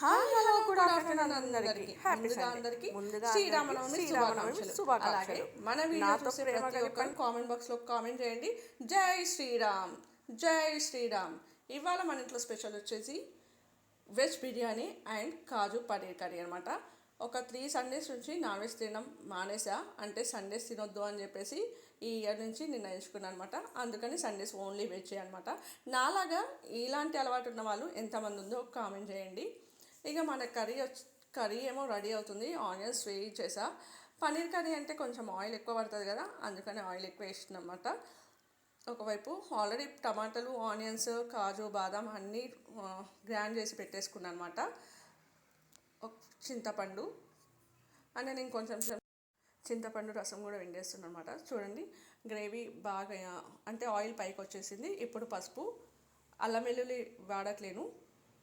Hi hello good afternoon అందరికి. Happy ముందుగా అందరికీ శ్రీరామనవమి శ్రీరామనవమి శుభాకాంక్షలు. మన వీడియో ప్రేమగా కామెంట్ బాక్స్లో కామెంట్ చేయండి. జై శ్రీరామ్. జై శ్రీరామ్. ఇవాళ మన ఇంట్లో స్పెషల్ వచ్చేసి veg biryani and kaju paneer curry అనమాట ఒక త్రీ సండేస్ నుంచి నాన్ వెజ్ తినడం మానేసా. అంటే సండేస్ తినొద్దు అని చెప్పేసి ఈ ఇయర్ నుంచి నిర్ణయించుకున్నాను అనమాట అందుకని సండేస్ ఓన్లీ వెజ్ అనమాట నాలాగా ఇలాంటి అలవాటు ఉన్న వాళ్ళు ఎంతమంది ఉందో కామెంట్ చేయండి. ఇక మన కర్రీ వచ్చి కర్రీ ఏమో రెడీ అవుతుంది. ఆనియన్స్ వేయి చేసా. పన్నీర్ కర్రీ అంటే కొంచెం ఆయిల్ ఎక్కువ పడుతుంది కదా అందుకని ఆయిల్ ఎక్కువ వేసిన అనమాట ఒకవైపు ఆల్రెడీ టమాటాలు ఆనియన్స్ కాజు బాదం అన్నీ గ్రైండ్ చేసి పెట్టేసుకున్నాను అనమాట చింతపండు అంటే నేను కొంచెం చింతపండు రసం కూడా వెండేస్తున్నాను అనమాట చూడండి గ్రేవీ బాగా అంటే ఆయిల్ పైకి వచ్చేసింది ఇప్పుడు పసుపు అల్లం వెల్లుల్లి వాడట్లేను.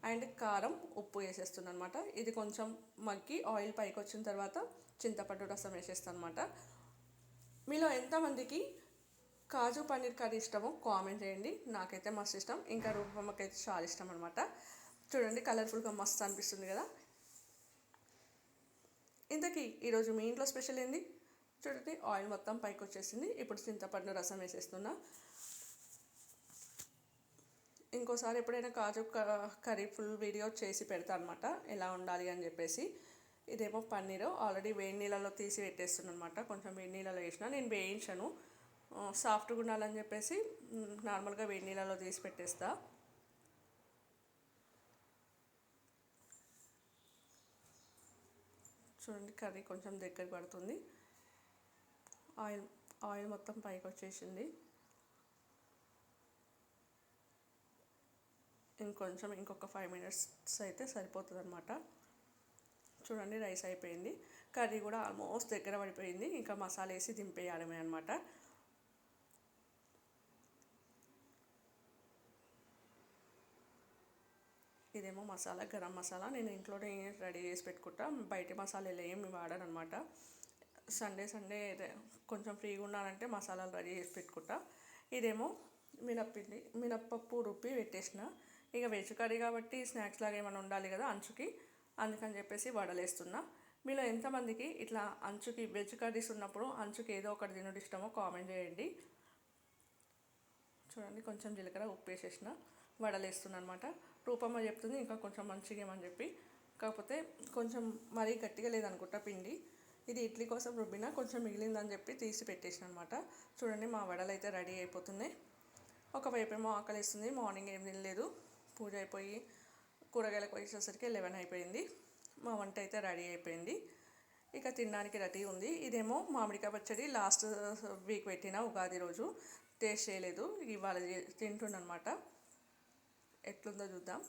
అండ్ కారం ఉప్పు వేసేస్తున్నాను అనమాట ఇది కొంచెం మగ్గి ఆయిల్ పైకి వచ్చిన తర్వాత చింతపండు రసం వేసేస్తాను అనమాట మీలో ఎంతమందికి కాజు పన్నీర్ కర్రీ ఇష్టమో కామెంట్ చేయండి. నాకైతే మస్తు ఇష్టం. ఇంకా రూపమ్మకి అయితే చాలా ఇష్టం అనమాట చూడండి కలర్ఫుల్గా మస్తు అనిపిస్తుంది కదా. ఇంతకీ ఈరోజు మీ ఇంట్లో స్పెషల్ ఏంది? చూడండి ఆయిల్ మొత్తం పైకి వచ్చేసింది ఇప్పుడు చింతపండు రసం వేసేస్తున్నా. ఇంకోసారి ఎప్పుడైనా కాజు కర్రీ ఫుల్ వీడియో చేసి పెడతా అనమాట ఎలా ఉండాలి అని చెప్పేసి. ఇదేమో పన్నీరు. ఆల్రెడీ వేడి నీళ్ళలో తీసి పెట్టేస్తున్నాను అనమాట కొంచెం వేడి నీళ్ళలో వేసిన నేను వేయించను. సాఫ్ట్గా ఉండాలని చెప్పేసి నార్మల్గా వేడి నీళ్ళలో తీసి పెట్టేస్తా. చూడండి కర్రీ కొంచెం దగ్గర పడుతుంది. ఆయిల్ ఆయిల్ మొత్తం పైకి వచ్చేసింది ఇంకొంచెం ఇంకొక ఫైవ్ మినిట్స్ అయితే సరిపోతుంది అనమాట చూడండి రైస్ అయిపోయింది. కర్రీ కూడా ఆల్మోస్ట్ దగ్గర పడిపోయింది. ఇంకా మసాలా వేసి దింపేయడమే అనమాట ఇదేమో మసాలా గరం మసాలా. నేను ఇంట్లోనే రెడీ చేసి పెట్టుకుంటా. బయట మసాలాలు ఏమి వాడను అనమాట సండే సండే కొంచెం ఫ్రీగా ఉన్నానంటే మసాలాలు రెడీ చేసి పెట్టుకుంటా. ఇదేమో మినప్పిండి మినప్పప్పు రుబ్బి పెట్టేసిన. ఇక వెజ్ కర్రీ కాబట్టి స్నాక్స్ లాగా ఏమైనా ఉండాలి కదా అంచుకి. అందుకని చెప్పేసి వడలేస్తున్నా. మీలో ఎంతమందికి ఇట్లా అంచుకి వెజ్ కర్రీస్ ఉన్నప్పుడు అంచుకి ఏదో ఒకటి తినడం ఇష్టమో కామెంట్ చేయండి. చూడండి కొంచెం జీలకర్ర ఉప్పు వేసేసిన వడలేస్తున్నా అనమాట రూపమ్మ చెప్తుంది ఇంకా కొంచెం మంచిగా ఏమని చెప్పి. కాకపోతే కొంచెం మరీ గట్టిగా లేదనుకుంటా పిండి. ఇది ఇడ్లీ కోసం రుబ్బిన కొంచెం మిగిలిందని చెప్పి తీసి పెట్టేసిన అనమాట చూడండి మా వడలు అయితే రెడీ అయిపోతున్నాయి. ఒకవైపు ఏమో ఆకలిస్తుంది మార్నింగ్ ఏం తినలేదు. పూజ అయిపోయి కూరగాయలకు వచ్చేసరికి లెవెన్ అయిపోయింది. మా వంట అయితే రెడీ అయిపోయింది. ఇక తినడానికి రెడీ ఉంది. ఇదేమో మామిడికాయ పచ్చడి లాస్ట్ వీక్ పెట్టిన ఉగాది రోజు. టేస్ట్ చేయలేదు. ఇవాళ తింటుండనమాట. ఎట్లుందో చూద్దాం.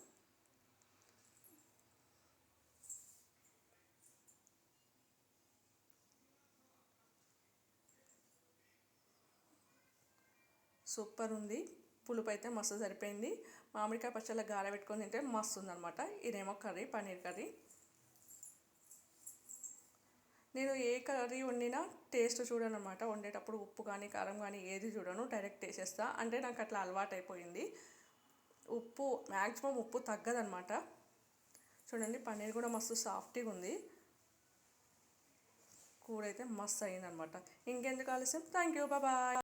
సూపర్ ఉంది. పులుపు అయితే మస్తు సరిపోయింది. మామిడికాయ పచ్చళ్ళ గార పెట్టుకొని తింటే మస్తు ఉందనమాట ఇదేమో కర్రీ పన్నీర్ కర్రీ. నేను ఏ కర్రీ వండినా టేస్ట్ చూడను అనమాట వండేటప్పుడు ఉప్పు కానీ కారం కానీ ఏది చూడను. డైరెక్ట్ వేసేస్తా అంటే నాకు అట్లా అలవాటైపోయింది. ఉప్పు మ్యాక్సిమం ఉప్పు తగ్గదనమాట చూడండి పన్నీర్ కూడా మస్తు సాఫ్ట్గా ఉంది. కూర అయితే మస్తు అయిందనమాట ఇంకెందుకు ఆలస్యం? Thank you. బాబాయ్